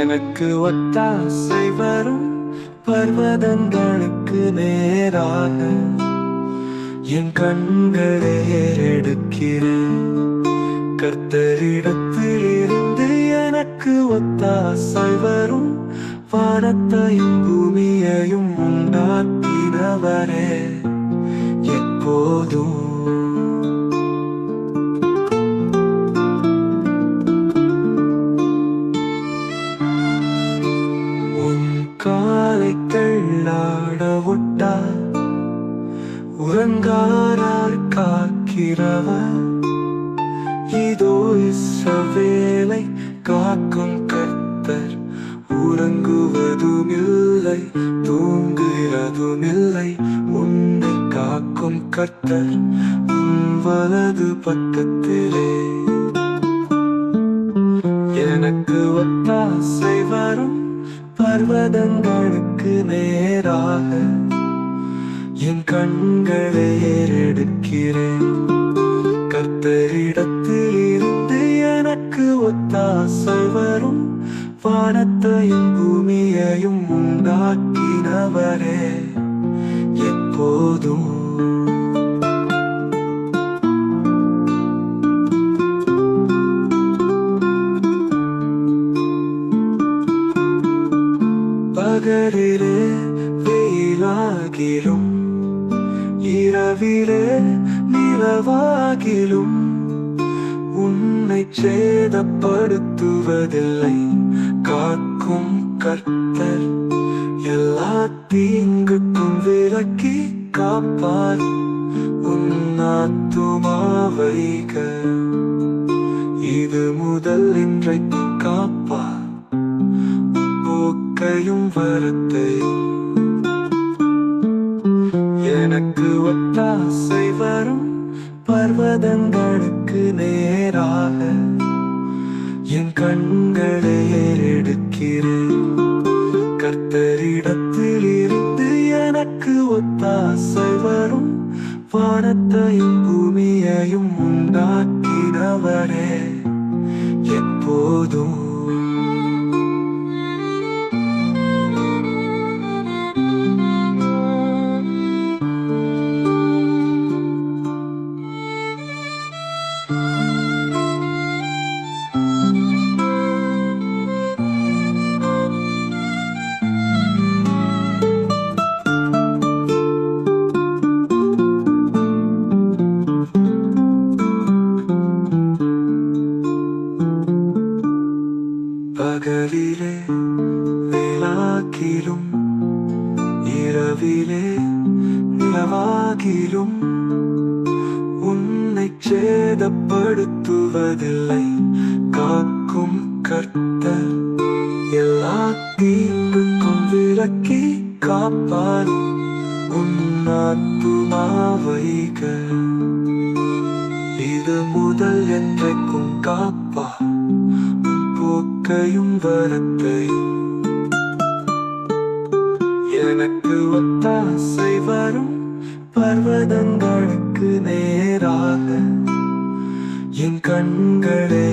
எனக்கு ஒத்தாசை வரும் பர்வதங்களுக்கு நேராக. என் கண்களை ஏறெடுக்கிறேன். கர்த்தரிடத்தில் இருந்து எனக்கு ஒத்தாசை வரும். வானத்தையும் பூமியையும் உண்டாக்கினவரே. உறங்காரார் காக்கிறவர். இதோ இஸ்ரவேலை காக்கும் கர்த்தர். உறங்குவதும் இல்லை தூங்குகிறதும் இல்லை உன்னை காக்கும் கர்த்தர் உன் வலது பக்கத்திலே. எனக்கு ஒத்தாசை வரும் பர்வதங்களுக்கு நேராக. என் கண்களை ஏறெடுக்கிறேன். கத்தரிடத்தில் இருந்து எனக்கு ஒத்தாசை வரும். வானத்தையும் பூமியையும் உண்டாக்கினவரே எப்போதும். பகரிலே வெயிலாகிலும் இரவிலே நிலவாகிலும் உன்னை சேதப்படுத்துவதில்லை. காக்கும் கர்த்தர் எல்லா தீங்குக்கும் விலக்கி காப்பார். உன்னாத்துமாவைக இது முதல் இன்றைக்கு காப்பார் போக்கையும் வரத்தையும் எனக்கு ஒத்தாசை வரும் பர்வதங்களுக்கு நேராக. என் கண்களை ஏறெடுக்கிறேன். கர்த்தரிடத்தில் இருந்து எனக்கு ஒத்தாசை வரும் வானத்தையும் பூமியையும் உண்டாக்கினவரே. எப்போ பகலிலே வேளாக்கிலும் இரவிலே நிலவாகிலும் உன்னை சேதப்படுத்துவதில்லை. காக்கும் கர்த்தர் எல்லா தீர்ப்புக்கும் விலக்கி காப்பார். உன் ஆத்துமாவைகள் இது முதல் என்றைக்கும் காப்பார் வாழ்க்கையும் வரத்தையும் எனக்கு ஒத்தாசை வரும் பர்வதங்களுக்கு நேராக. என் கண்களை